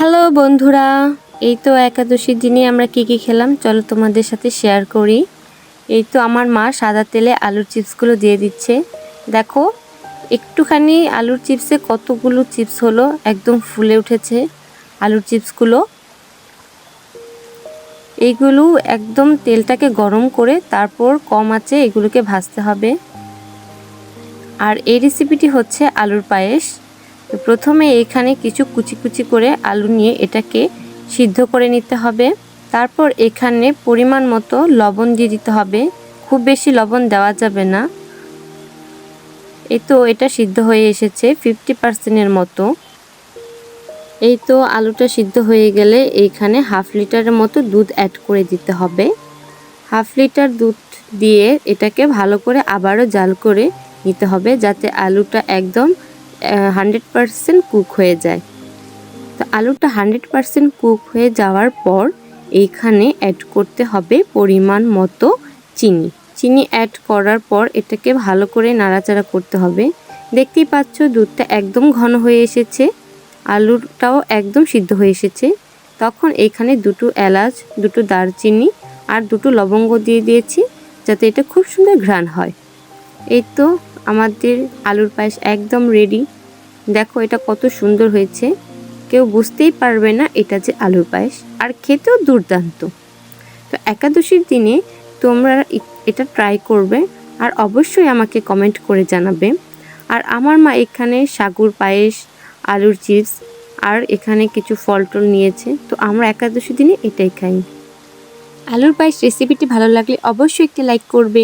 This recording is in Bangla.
হ্যালো বন্ধুরা, এই তো একাদশীর দিনে আমরা কি কি খেলাম? চলো তোমাদের সাথে শেয়ার করি। এই তো আমার মা সাদা তেলে আলুর চিপসগুলো দিয়ে দিচ্ছে। দেখো, একটুখানি আলুর চিপসে কতগুলো চিপস হলো একদম ফুলে উঠেছে আলুর চিপসগুলো। এইগুলো একদম তেলটাকে গরম করে তারপর কম আঁচে এগুলোকে ভাজতে হবে। আর এই রেসিপিটি হচ্ছে আলুর পায়েস। তো প্রথমে এখানে কিছু কুচি কুচি করে আলু নিয়ে এটাকে সিদ্ধ করে নিতে হবে। তারপর এখানে পরিমাণ মতো লবণ দিয়ে দিতে হবে। খুব বেশি লবণ দেওয়া যাবে না। এই তো এটা সিদ্ধ হয়ে এসেছে ফিফটি পার্সেন্টের মতো। এই তো আলুটা সিদ্ধ হয়ে গেলে এইখানে হাফ লিটারের মতো দুধ অ্যাড করে দিতে হবে। হাফ লিটার দুধ দিয়ে এটাকে ভালো করে আবারও জাল করে নিতে হবে যাতে আলুটা একদম হান্ড্রেড পারসেন্ট কুক হয়ে যায়। তো আলুটা হান্ড্রেড পারসেন্ট কুক হয়ে যাওয়ার পর এইখানে অ্যাড করতে হবে পরিমাণ মতো চিনি। চিনি অ্যাড করার পর এটাকে ভালো করে নাড়াচাড়া করতে হবে। দেখতেই পাচ্ছ দুধটা একদম ঘন হয়ে এসেছে আলুটাও একদম সিদ্ধ হয়ে এসেছে। তখন এইখানে দুটো এলাচ, দুটো দারচিনি আর দুটো লবঙ্গ দিয়ে দিয়েছি যাতে এটা খুব সুন্দর ঘ্রাণ হয়। এই তো আমাদের আলুর পায়েস একদম রেডি দেখো এটা কত সুন্দর হয়েছে। কেউ বুঝতেই পারবে না এটা যে আলুর পায়েস, আর খেতেও দুর্দান্ত। তো একাদশীর দিনে তোমরা এটা ট্রাই করবে, আর অবশ্যই আমাকে কমেন্ট করে জানাবে। আর আমার মা এখানে সাগুর পায়েস, আলুর চিপস, আর এখানে কিছু ফল টল নিয়েছে, তো আমরা একাদশী দিনে এটাই খাই। আলুর পায়েস রেসিপিটি ভালো লাগলে অবশ্যই একটি লাইক করবে।